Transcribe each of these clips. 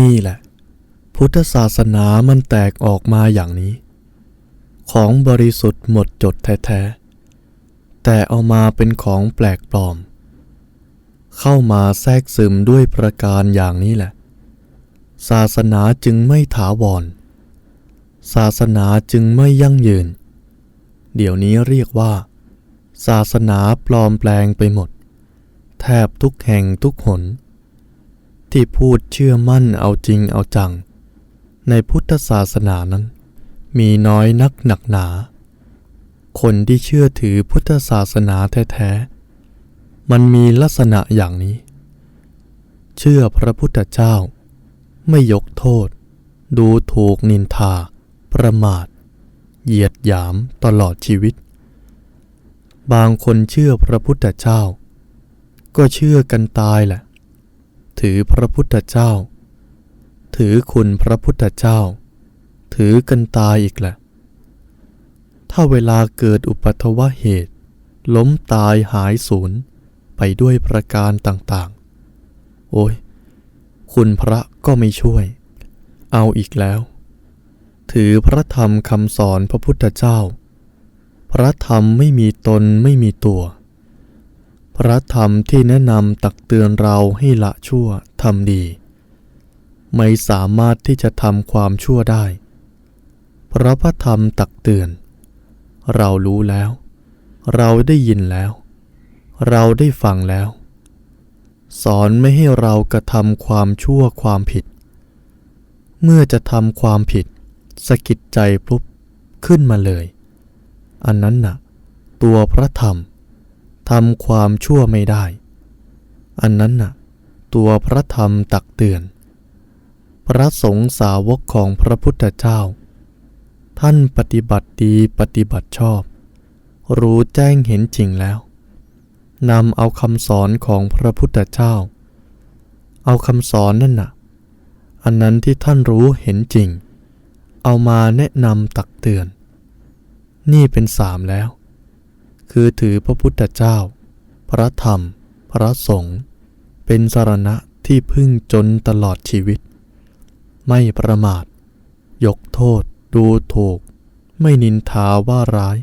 นี่แหละ พุทธศาสนามันแตกออกมาอย่างนี้ ของบริสุทธิ์หมดจดแท้ๆ แต่เอามาเป็นของแปลกปลอม เข้ามาแทรกซึมด้วยประการอย่างนี้แหละ ศาสนาจึงไม่ถาวร ศาสนาจึงไม่ยั่งยืน เดี๋ยวนี้เรียกว่า ศาสนาปลอมแปลงไปหมด แทบทุกแห่งทุกหน ที่พูดเชื่อมั่นเอาจริงเอาจัง ในพุทธศาสนานั้น มีน้อยนักหนักหนา คนที่เชื่อถือพุทธศาสนาแท้ๆ มันมีลักษณะอย่างนี้ เชื่อพระพุทธเจ้า ไม่ยกโทษ ดูถูกนินทา ประมาท เหยียดหยามตลอดชีวิต บางคนเชื่อพระพุทธเจ้า ก็เชื่อกันตายแหละ ถือพระพุทธเจ้า ถือคุณพระพุทธเจ้า ถือกันตายอีกแหละ ถ้าเวลาเกิดอุปัทวเหตุ ล้มตายหายสูญไปด้วยประการต่างๆ โอ้ย คุณพระก็ไม่ช่วย เอาอีกแล้ว ถือพระธรรมคำสอนพระพุทธเจ้า พระธรรมไม่มีตนไม่มีตัว พระธรรมที่แนะนำตักเตือนเราให้ละชั่วทำดี ไม่สามารถที่จะทำความชั่วได้ เพราะพระธรรมตักเตือน เรารู้แล้ว เราได้ยินแล้ว เราได้ฟังแล้ว สอนไม่ให้เรากระทำความชั่วความผิด เมื่อจะทำความผิดสะกิดใจปุ๊บขึ้นมาเลย อันนั้นน่ะ ตัวพระธรรม ทำความชั่วไม่ได้ อันนั้นน่ะ ตัวพระธรรมตักเตือน พระสงฆ์สาวกของพระพุทธเจ้า ท่านปฏิบัติดีปฏิบัติชอบ รู้แจ้งเห็นจริงแล้วนำเอาคำสอนของพระพุทธเจ้า เอาคำสอนนั่นน่ะ อันนั้นที่ท่านรู้เห็นจริง เอามาแนะนำตักเตือน นี่เป็นสามแล้ว คือถือพระพุทธเจ้า พระธรรม พระสงฆ์เป็นสารณะที่พึ่งจนตลอดชีวิต ไม่ประมาท ยกโทษ ดูถูก ไม่นินทาว่าร้าย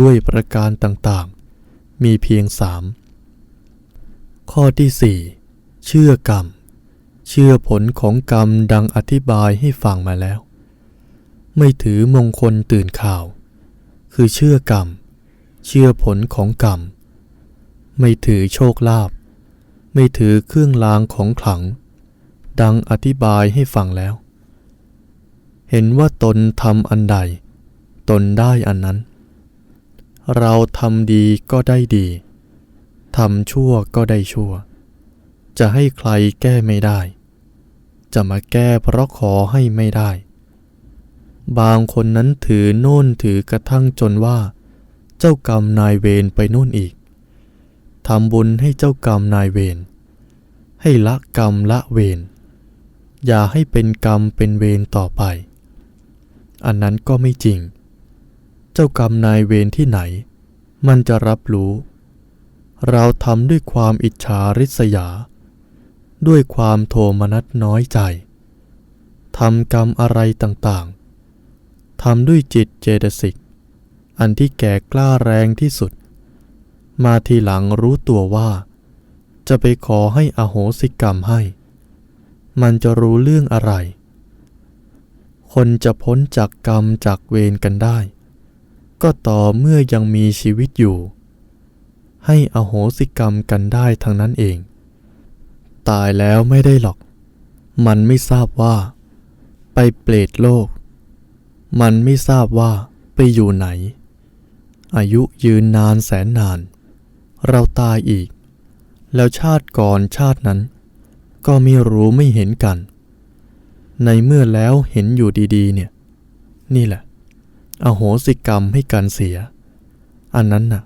ด้วยประการต่างๆ มีเพียงสามข้อที่สี่เชื่อกรรม เชื่อผลของกรรมดังอธิบายให้ฟังมาแล้ว ไม่ถือมงคลตื่นข่าว คือเชื่อกรรม เชื่อผลของกรรม ไม่ถือโชคลาภไม่ถือเครื่องรางของขลัง ดังอธิบายให้ฟังแล้ว เห็นว่าตนทำอันใด ตนได้อันนั้น เราทำดีก็ได้ดีทำชั่วก็ได้ชั่ว จะให้ใครแก้ไม่ได้ จะมาแก้เพราะขอให้ไม่ได้ บางคนนั้นถือโน่นถือกระทั่งจนว่า เจ้ากรรมนายเวรไปโน่นอีกทำบุญให้เจ้ากรรมนายเวรให้ละกรรมละเวรอย่าให้เป็นกรรมเป็นเวรต่อไป อันนั้นก็ไม่จริง เจ้ากรรมนายเวรที่ไหน มันจะรับรู้ เราทำด้วยความอิจฉาริษยา ด้วยความโทมนัสน้อยใจทำกรรมอะไรต่างๆทำด้วยจิตเจตสิก อันที่แก่กล้าแรงที่สุด มาทีหลังรู้ตัวว่า จะไปขอให้อโหสิกรรมให้ มันจะรู้เรื่องอะไร คนจะพ้นจากกรรมจากเวรกันได้ ก็ต่อเมื่อยังมีชีวิตอยู่ ให้อโหสิกรรมกันได้ทั้งนั้นเอง ตายแล้วไม่ได้หรอก มันไม่ทราบว่า ไปเปรตโลก มันไม่ทราบว่าไปอยู่ไหน อายุยืนนานแสนนาน เราตายอีก แล้วชาติก่อนชาตินั้น ก็ไม่รู้ไม่เห็นกัน ในเมื่อแล้วเห็นอยู่ดีๆ เนี่ย นี่แหละ อโหสิกรรมให้กันเสีย อันนั้นน่ะ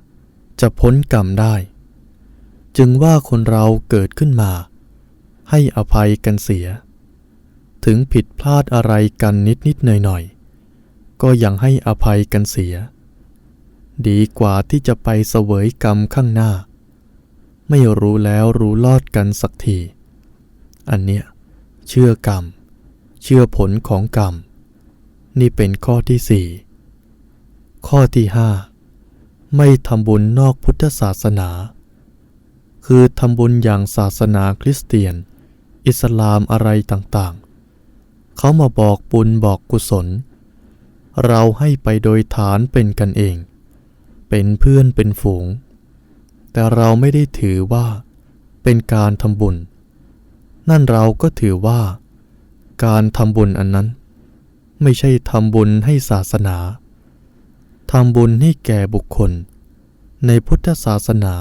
จะพ้นกรรมได้ จึงว่าคนเราเกิดขึ้นมา ให้อภัยกันเสีย ถึงผิดพลาดอะไรกันนิดนิดหน่อยหน่อยๆก็ยังให้อภัยกันเสีย ดีกว่าที่จะไปเสวยกรรมข้างหน้า ไม่รู้แล้วรู้รอดกันสักที อันเนี้ยเชื่อกรรม เชื่อผลของกรรม นี่เป็นข้อที่สี่ข้อที่ห้าไม่ทำบุญนอกพุทธศาสนา คือทำบุญอย่างศาสนาคริสเตียน อิสลามอะไรต่างๆ เขามาบอกบุญบอกกุศล เราให้ไปโดยฐานเป็นกันเอง เป็นเพื่อนเป็นฝูง แต่เราไม่ได้ถือว่า เป็นการทำบุญ นั่นเราก็ถือว่า การทำบุญอันนั้น ไม่ใช่ทำบุญให้ศาสนาทำบุญให้แก่บุคคล ในพุทธศาสนา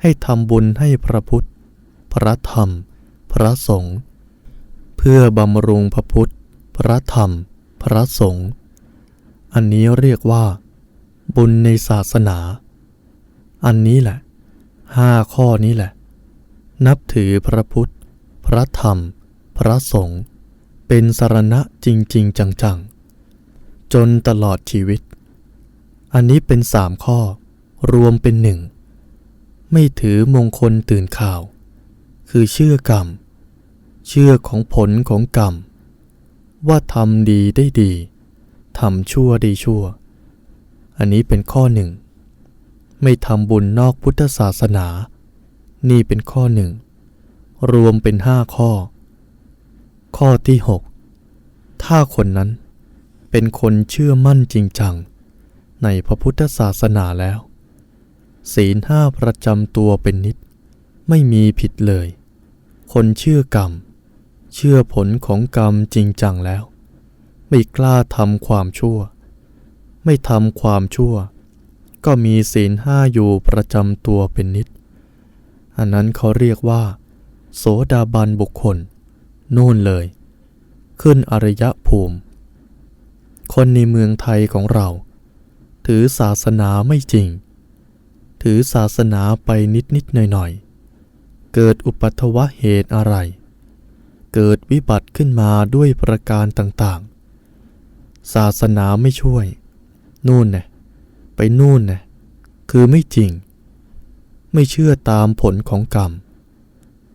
ให้ทำบุญให้พระพุทธ พระธรรม พระสงฆ์เพื่อบำรุงพระพุทธ พระธรรม พระสงฆ์อันนี้เรียกว่า บุญในศาสนา อันนี้แหละห้าข้อนี้แหละ นับถือพระพุทธ พระธรรม พระสงฆ์เป็นสารณะจริง ๆ จัง ๆ จนตลอดชีวิต อันนี้เป็นสามข้อ รวมเป็นหนึ่ง ไม่ถือมงคลตื่นข่าว คือเชื่อกรรม เชื่อของผลของกรรม ว่าทำดีได้ดีทำชั่วได้ชั่ว อันนี้เป็นข้อหนึ่ง ไม่ทำบุญนอกพุทธศาสนา นี่เป็นข้อหนึ่ง รวมเป็นห้าข้อ ข้อที่หกถ้าคนนั้นเป็นคนเชื่อมั่นจริงจัง ในพระพุทธศาสนาแล้ว ศีลห้าประจำตัวเป็นนิด ไม่มีผิดเลย คนเชื่อกรรม เชื่อผลของกรรมจริงจังแล้ว ไม่กล้าทำความชั่ว ไม่ทำความชั่ว ก็มีศีลห้าอยู่ประจำตัวเป็นนิด อันนั้นเขาเรียกว่า โสดาบันบุคคล นู่นเลย ขึ้นอริยภูมิ คนในเมืองไทยของเรา ถือศาสนาไม่จริง ถือศาสนาไปนิดนิดหน่อยหน่อยๆเกิดอุปัทวะเหตุอะไร เกิดวิบัติขึ้นมาด้วยประการต่างๆ ศาสนาไม่ช่วย นู่นน่ะไปนู่นน่ะคือไม่จริง ไม่เชื่อตามผลของกรรม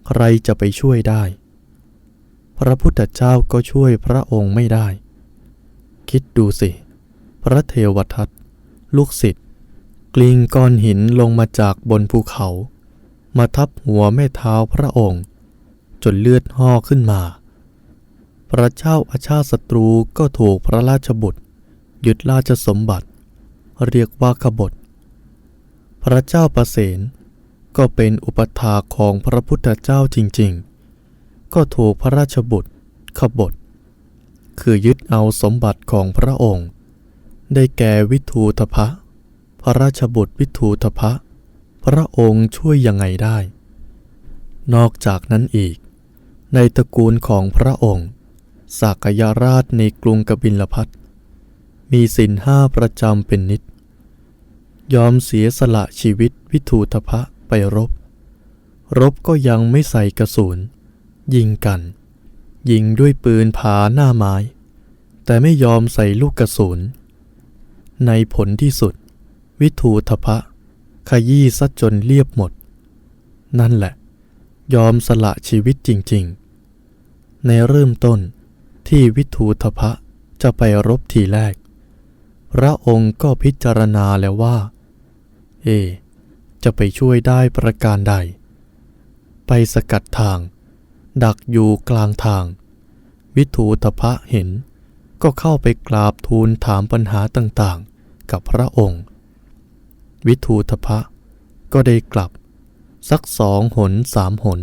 ใครจะไปช่วยได้ พระพุทธเจ้าก็ช่วยพระองค์ไม่ได้ คิดดูสิ พระเทวทัตลูกศิษย์กลิ้งก้อนหินลงมาจากบนภูเขา มาทับหัวแม่เท้าพระองค์ จนเลือดห่อขึ้นมา พระเจ้าอาชาติศัตรูก็ถูกพระราชบุตร ยึดราชสมบัติ เรียกว่าขบฏ พระเจ้าประเสนก็เป็นอุปถาของพระพุทธเจ้าจริงๆ ก็ถูกพระราชบุตรขบฏ คือยึดเอาสมบัติของพระองค์ ได้แก่วิทูทพะ พระราชบุตรวิทูทพะ พระองค์ช่วยยังไงได้ นอกจากนั้นอีก ในตระกูลของพระองค์สากยราชในกรุงกบิลพัท มีสินห้าประจำเป็นนิด ยอมเสียสละชีวิตวิทูทพะไปรบ รบก็ยังไม่ใส่กระสุนยิงกัน ยิงด้วยปืนผาหน้าไม้ แต่ไม่ยอมใส่ลูกกระสุนในผลที่สุด วิทูทพะ ขยี้ซะจนเรียบหมด นั่นแหละ ยอมสละชีวิตจริงๆ ในเริ่มต้นที่วิทูทพะจะไปรบทีแรก พระองค์ก็พิจารณาแล้วว่า เอ จะไปช่วยได้ประการใด ไปสกัดทาง ดักอยู่กลางทาง วิทูตพะเห็น ก็เข้าไปกราบทูลถามปัญหาต่างๆ กับพระองค์ วิทูตพะก็ได้กลับ สักสองหนสามหน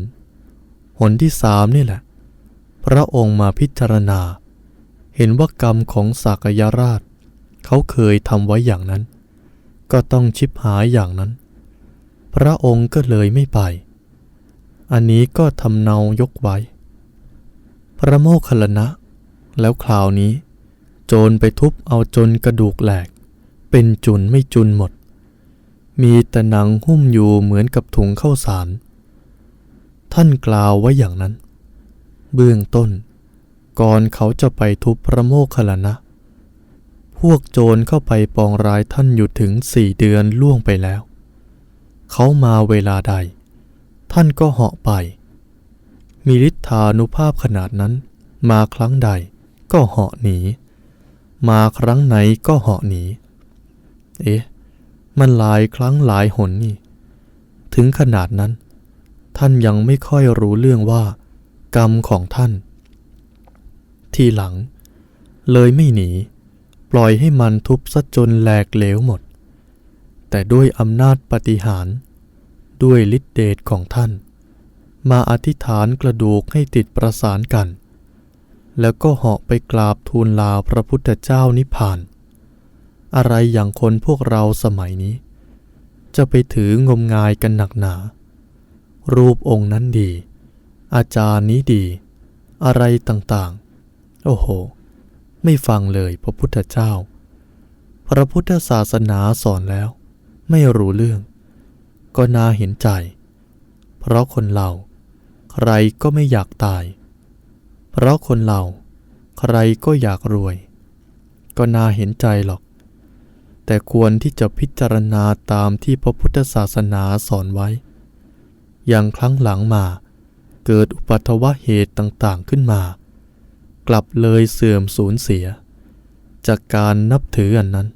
หนที่สามนี่แหละ พระองค์มาพิจารณา เห็นว่ากรรมของสากยราช เขาเคยทำไว้อย่างนั้น ก็ต้องชิบหายอย่างนั้น พระองค์ก็เลยไม่ไป อันนี้ก็ทำเนายกไว้ พระโมคคัลลนะ แล้วคราวนี้ โจรไปทุบเอาจนกระดูกแหลก เป็นจุนไม่จุนหมด มีแต่หนังหุ้มอยู่เหมือนกับถุงข้าวสาร ท่านกล่าวไว้อย่างนั้น เบื้องต้น ก่อนเขาจะไปทุบพระโมคคัลลนะ พวกโจรเข้าไปปองร้ายท่านอยู่ถึงสี่เดือนล่วงไปแล้ว เขามาเวลาใด ท่านก็เหาะไป มีฤทธานุภาพขนาดนั้น มาครั้งใดก็เหาะหนี มาครั้งไหนก็เหาะหนี เอ๊ะ มันหลายครั้งหลายหนนี่ ถึงขนาดนั้น ท่านยังไม่ค่อยรู้เรื่องว่า กรรมของท่าน ทีหลัง เลยไม่หนี ปล่อยให้มันทุบซะจนแหลกเหลวหมด แต่ด้วยอำนาจปฏิหาร ด้วยฤทธิเดชของท่าน มาอธิษฐานกระดูกให้ติดประสานกัน แล้วก็เหาะไปกราบทูลลาพระพุทธเจ้านิพพาน อะไรอย่างคนพวกเราสมัยนี้ จะไปถืองมงายกันหนักหนา รูปองค์นั้นดี อาจารย์นี้ดี อะไรต่างๆ โอ้โห ไม่ฟังเลยพระพุทธเจ้า พระพุทธศาสนาสอนแล้ว ไม่รู้เรื่อง ก็น่าเห็นใจ เพราะคนเราใครก็ไม่อยากตาย เพราะคนเราใครก็อยากรวย ก็น่าเห็นใจหรอก แต่ควรที่จะพิจารณาตามที่พระพุทธศาสนาสอนไว้ อย่างครั้งหลังมาเกิดอุปัตวะเหตุต่างๆขึ้นมา กลับเลยเสื่อมสูญเสีย จากการนับถืออันนั้น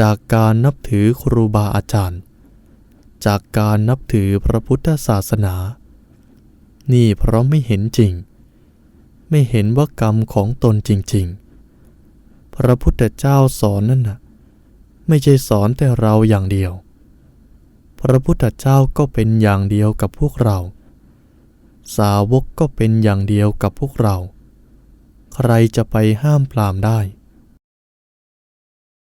จากการนับถือครูบาอาจารย์ จากการนับถือพระพุทธศาสนา นี่เพราะไม่เห็นจริง ไม่เห็นว่ากรรมของตนจริง ๆ พระพุทธเจ้าสอนนั่นน่ะไม่ใช่สอนแต่เราอย่างเดียว พระพุทธเจ้าก็เป็นอย่างเดียวกับพวกเราสาวกก็เป็นอย่างเดียวกับพวกเรา ใครจะไปห้ามปรามได้